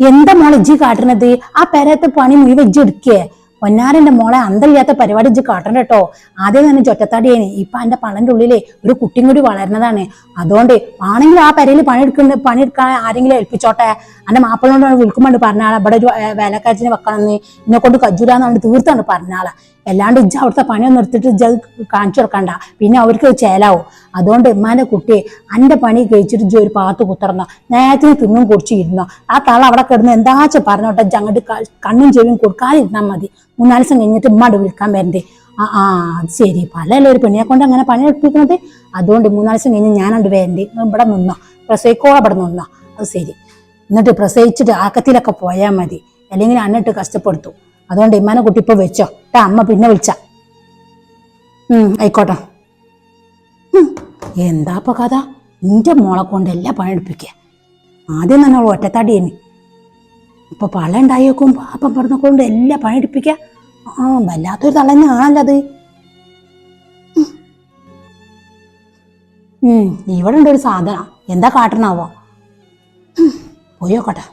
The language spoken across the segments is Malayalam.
എന്താ മോളെ ഇജ്ജി കാട്ടുന്നത് ആ പെരത്തെ പണി മുഴുവൻ ഇജ്ജ് എടുക്കേ പൊന്നാരന്റെ മോളെ അന്തല്ലാത്ത പരിപാടി ഇജ്ജ് കാട്ടണ്ട കേട്ടോ ആദ്യം തന്നെ ചൊറ്റത്താടിയേനെ. ഇപ്പൊ എന്റെ പണന്റെ ഉള്ളിലെ ഒരു കുട്ടിയും കൂടി വളരുന്നതാണ്. അതുകൊണ്ട് ആണെങ്കിൽ ആ പരയിൽ പണിയെടുക്കുന്ന പണിയെടുക്കാൻ ആരെങ്കിലും ഏൽപ്പിച്ചോട്ടെ? എന്റെ മാപ്പിളോട് വിൽക്കുമ്പോൾ പറഞ്ഞാളെ ഇവിടെ ഒരു വേലക്കാരത്തിനെ വെക്കണമെന്ന്. എന്നെ കൊണ്ട് കജൂരാന്നാണ് തീർത്താണ് പറഞ്ഞാളെ അല്ലാണ്ട് ഇജ്ജ് അവിടുത്തെ പണിയൊന്നും എടുത്തിട്ട് ഇജ്ജ് കാണിച്ചു കൊടുക്കണ്ട. പിന്നെ അവർക്ക് ചേലാവും. അതുകൊണ്ട് ഉമ്മാന്റെ കുട്ടി അന്റെ പണി കഴിച്ചിട്ട് ഇജ്ജ് ഒരു പാത്ത് കുത്തറന്നോ നേരത്തിന് തിന്നും കുടിച്ചിരുന്നോ. ആ തള അവിടെ കിടന്ന് എന്താച്ച പറഞ്ഞോട്ടെ? ഇജ്ജ് അങ്ങോട്ട് കണ്ണും ചെവിയും കൊടുക്കാതിരുന്നാൽ മതി. മൂന്നാൽ ദിവസം കഴിഞ്ഞിട്ട് ഉമ്മാട് വിളിക്കാൻ വരണ്ടേ. ആ ആ അത് ശരി. പലല്ലേ ഒരു പെണ്ണിനെ കൊണ്ട് അങ്ങനെ പണി എടുപ്പിക്കുന്നത്. അതുകൊണ്ട് മൂന്നാൽ ദിവസം കഴിഞ്ഞ് ഞാനണ്ട് വരണ്ടേ. ഇവിടെ നിന്നോ. പ്രസവിക്കോ ഇവിടെ നിന്നോ. അത് ശരി. എന്നിട്ട് പ്രസവിച്ചിട്ട് ആക്കത്തിലൊക്കെ പോയാൽ മതി. അല്ലെങ്കിൽ അന്നിട്ട് കഷ്ടപ്പെടുത്തു. അതുകൊണ്ട് ഇമ്മാനെ കുട്ടി ഇപ്പൊ വെച്ചോ. ട്ടാ അമ്മ പിന്നെ വിളിച്ച. ആയിക്കോട്ടെ. എന്താ കഥ? നിന്റെ മോളെ കൊണ്ട് എല്ലാം പണിയെടുപ്പിക്കുക ആദ്യം തന്നെ അവൾ ഒറ്റത്തടിയേന്. ഇപ്പൊ പള ഉണ്ടായേക്കും പാപ്പം പറഞ്ഞ കൊണ്ട് എല്ലാം പണിയെടുപ്പിക്കുക ആ വല്ലാത്തൊരു തളഞ്ഞ അത് ഉം. ഉം ഇവിടെ ഉണ്ട് ഒരു സാധനം. എന്താ കാട്ടണാവോ? പോയി പോയോക്കട്ടെ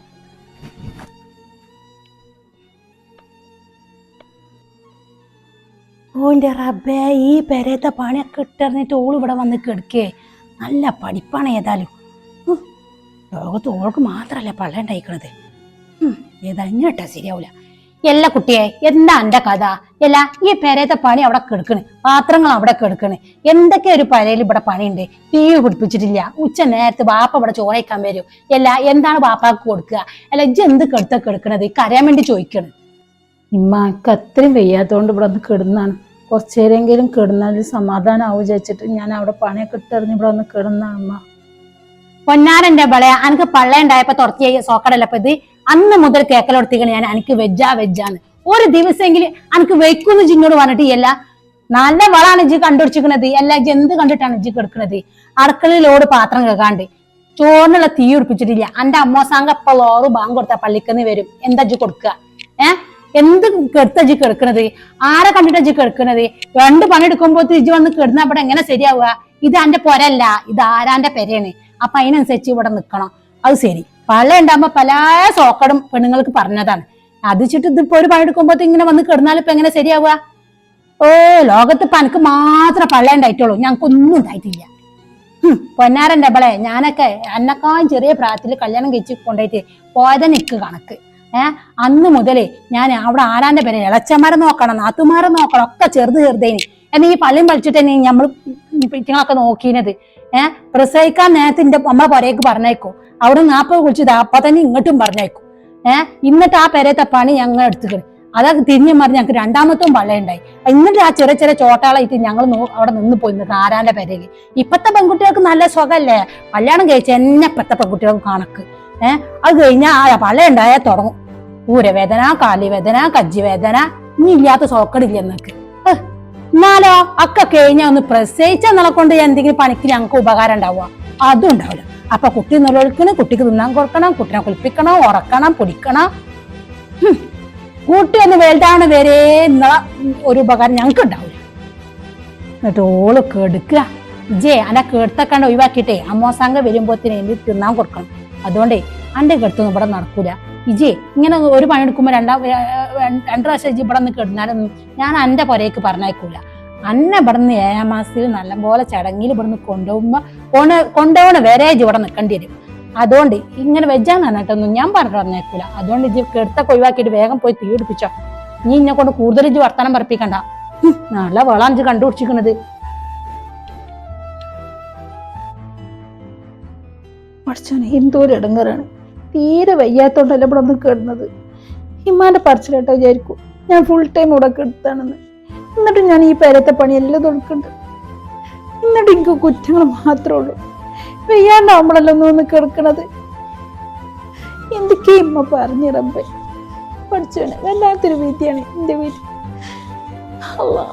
ഓന്റെ റബ്ബേ ഈ പെരത്തെ പണിയൊക്കെ ഇട്ടെറിഞ്ഞിട്ട് ഓൾ ഇവിടെ വന്ന് കിടക്കേ. നല്ല പഠിപ്പാണ് ഏതായാലും. ലോകത്ത് ഓൾക്ക് മാത്രമല്ല പള്ള ഉണ്ടായിക്കണത്. ഇങ്ങോട്ടാ ശരിയാവൂല. എല്ല കുട്ടിയെ എന്താ എന്റെ കഥ? എല്ല ഈ പെരയത്തെ പണി അവിടെ കെടുക്കണ്. പാത്രങ്ങൾ അവിടെ കെടുക്കണ്. എന്തൊക്കെ ഒരു പരയിൽ ഇവിടെ പണിയുണ്ട്? തീ പിടിപ്പിച്ചിട്ടില്ല. ഉച്ച നേരത്തെ ബാപ്പ ഇവിടെ ചോറയ്ക്കാൻ വരും. എല്ല എന്താണ് ബാപ്പാക്ക് കൊടുക്കുക? അല്ല ഇജ്ജ് എന്ത് കെടുത്ത കെടുക്കണത്? കരയാൻ വേണ്ടി ചോദിക്കണ്. ഇമ്മക്ക് അത്രയും വെയ്യാത്തോണ്ട് ഇവിടെ ഒന്ന് കിടന്നാണ്. കുറച്ചേരെങ്കിലും കിടന്നാൽ സമാധാനമാവും വിചാരിച്ചിട്ട് ഞാൻ അവിടെ പണിയൊക്കെ ഇട്ടെറിഞ്ഞ് ഇവിടെ ഒന്ന് കിടന്നാണ് അമ്മ പൊന്നാരന്റെ ബളയ അനക്ക് പള്ളയുണ്ടായപ്പോ തുറത്തിയായി തുറത്തിയ സോക്കടല്ല ഇത്? അന്ന് മുതൽ കേക്കലൊടുത്തിക്കണ ഞാൻ എനിക്ക് വെജാ വെജാന്ന് ഒരു ദിവസമെങ്കിലും എനിക്ക് വെക്കുന്നു ജിന്നോട് പറഞ്ഞിട്ട് അല്ല നല്ല വളാണ് ഇജ്ജ് കണ്ടുപിടിച്ചിരിക്കുന്നത് എല്ലാ ഇജ്ജ് എന്ത് കണ്ടിട്ടാണ് ഇജ്ജ് കിടക്കണത്? അടുക്കളയിലോട് പാത്രം കേൾക്കാണ്ട് ചോറിനുള്ള തീ ഉടിപ്പിച്ചിട്ടില്ല. എന്റെ അമ്മോസാങ്ക ഇപ്പൊ ലോറ് ബാങ്ക് കൊടുത്ത പള്ളിക്കന്ന് വരും. എന്താ ഇജ്ജ് കൊടുക്കുക ഏ? എന്ത് കെടുത്ത ഇജ്ജ് കിടക്കണത്? ആരെ കണ്ടിട്ടാ ഇജ്ജ് കിടക്കണത്? രണ്ട് പണിയെടുക്കുമ്പോൾ ഇജ്ജ് വന്ന് കിടന്ന അവിടെ എങ്ങനെ ശരിയാവുക? ഇത് എന്റെ പൊരല്ല. ഇത് ആരാന്റെ പെരയാണ്. അപ്പൊ അതിനനുസരിച്ച് ഇവിടെ നിക്കണം. അത് ശരി. പല ഉണ്ടാകുമ്പോ പല സോക്കടും പെണ്ണുങ്ങൾക്ക് പറഞ്ഞതാണ്. അത് വെച്ചിട്ട് ഇതിപ്പോ ഒരു പണിയെടുക്കുമ്പോ ഇങ്ങനെ വന്ന് കിടന്നാൽ ഇപ്പൊ എങ്ങനെ ശരിയാവുക? ഓ ലോകത്ത് പനക്ക് മാത്രം പള്ള ഉണ്ടായിട്ടുള്ളൂ. ഞങ്ങൾക്കൊന്നും ഉണ്ടായിട്ടില്ല. പൊന്നാരന്റെ അവളെ ഞാനൊക്കെ എന്നെക്കാളും ചെറിയ പ്രായത്തിൽ കല്യാണം കഴിച്ച് കൊണ്ടുപോയിട്ട് പോയത് നിക്ക് കണക്ക്. ഏഹ് അന്ന് മുതലേ ഞാൻ അവിടെ ആരാന്റെ പേരെ? ഇളച്ചന്മാരെ നോക്കണം നാത്തുമാരെ നോക്കണം ഒക്കെ ചെറുത് ചെറുതേനി. എന്നാൽ ഈ പള്ളിയും കളിച്ചിട്ട് നമ്മൾ പിറ്റിങ്ങളൊക്കെ നോക്കിയത് ഏഹ് പ്രസവിക്കാൻ നേരത്തെ എന്റെ നമ്മളെ പുരയ്ക്ക് പറഞ്ഞേക്കും അവിടെ നാപ്പത് കുളിച്ചത് അപ്പൊ തന്നെ ഇങ്ങോട്ടും പറഞ്ഞേക്കും ഏഹ് ഇന്നിട്ട് ആ പെരയത്തെ പണി ഞങ്ങൾ എടുത്തിട്ട് അതൊക്കെ തിരിഞ്ഞു മറിഞ്ഞ് ഞങ്ങൾക്ക് രണ്ടാമത്തും പള്ളയുണ്ടായി. എന്നിട്ട് ആ ചെറിയ ചെറിയ ചോട്ടാളായിട്ട് ഞങ്ങൾ അവിടെ നിന്ന് പോയി നിന്നിട്ട് ആരാന്റെ പെരയിൽ ഇപ്പത്തെ പെൺകുട്ടികൾക്ക് നല്ല സുഖമല്ലേ കല്യാണം കഴിച്ച എന്നെ ഇപ്പത്തെ പെൺകുട്ടികൾക്ക് കണക്ക്. ഏഹ് അത് കഴിഞ്ഞാൽ ആ പള്ളയുണ്ടായാൽ തുടങ്ങും. ഊരവേദന കാലിവേദന കജ്ജിവേദന ഇനി ഇല്ലാത്ത സോക്കടില്ല എന്നൊക്കെ എന്നാലോ അക്ക കഴിഞ്ഞ ഒന്ന് പ്രസവിച്ച നില കൊണ്ട് എന്തെങ്കിലും പണിക്ക് ഞങ്ങൾക്ക് ഉപകാരം ഉണ്ടാവുക. അതും ഉണ്ടാവില്ല. അപ്പൊ കുട്ടി നിലവിളിക്കണം കുട്ടിക്ക് തിന്നാൻ കൊടുക്കണം കുട്ടിനെ കുളിപ്പിക്കണം ഉറക്കണം പൊടിക്കണം. കുട്ടി ഒന്ന് വലുതാണ് വരെ എന്നുള്ള ഒരു ഉപകാരം ഞങ്ങൾക്ക് ഉണ്ടാവില്ല. എന്നിട്ട് ഓൾ കെടുക്കുക. ജേ അനെ കേട്ടക്കണ്ട് ഒഴിവാക്കിയിട്ടേ അമ്മോസാങ്ക വരുമ്പോത്തിന് എനിക്ക് തിന്നാൻ കൊടുക്കണം. അതുകൊണ്ടേ അന്റെ കെടുത്തൊന്നും ഇവിടെ നടക്കൂല. ഇജേ ഇങ്ങനെ ഒരു പണിയെടുക്കുമ്പോ രണ്ടാം രണ്ടു രണ്ട് പ്രാവശ്യം ഇജ്ജ് ഇവിടെ നിന്ന് കിടന്നാലൊന്നും ഞാൻ എന്റെ പുരയ്ക്ക് പറഞ്ഞേക്കൂല അന്നെ ഇവിടെ നിന്ന് ഏഴാം മാസത്തിൽ നല്ലപോലെ ചടങ്ങിൽ ഇവിടെ നിന്ന് കൊണ്ടുപോകുമ്പോൾ കൊണ്ട കൊണ്ടുപോകണ വരെ ഇജ്ജ് ഇവിടെ നിൽക്കേണ്ടി വരും. അതുകൊണ്ട് ഇങ്ങനെ വെജാൻ നന്നിട്ടൊന്നും ഞാൻ പറഞ്ഞു പറഞ്ഞേക്കൂല അതുകൊണ്ട് ഇജ്ജ് കെടുത്തൊക്കെ ഒഴിവാക്കിയിട്ട് വേഗം പോയി തീ പിടിപ്പിച്ചോ. നീ ഇന്നെ കൊണ്ട് കൂടുതൽ ഇജ്ജ് വർത്തമാനം പറപ്പിക്കണ്ട. നല്ല വളം ഇജ്ജ് കണ്ടുപിടിച്ചിരിക്കണത്. എന്തോ ഒരു ഇടങ്ങറാണ്. തീരെ വയ്യാത്തോണ്ടല്ല ഇവിടെ ഒന്ന് കിടന്നത് ഹിമാന്റെ പറച്ചിലോട്ടോ വിചാരിക്കും. ഞാൻ ഫുൾ ടൈം ഇവിടെ കിടത്താണെന്ന്. എന്നിട്ട് ഞാൻ ഈ പേരത്തെ പണിയെല്ലാം തുടക്കുന്നുണ്ട് എന്നിട്ട് എനിക്ക് കുറ്റങ്ങൾ മാത്രമേ ഉള്ളൂ. വയ്യാണ്ടാവുമ്പോഴല്ലോ ഒന്ന് കിടക്കണത്? എന്തൊക്കെയാ ഇമ്മ പറഞ്ഞിടമ്പേ പഠിച്ചോനെ വല്ലാത്തൊരു വീതിയാണ് എന്റെ വീട്ടിൽ. അല്ലാ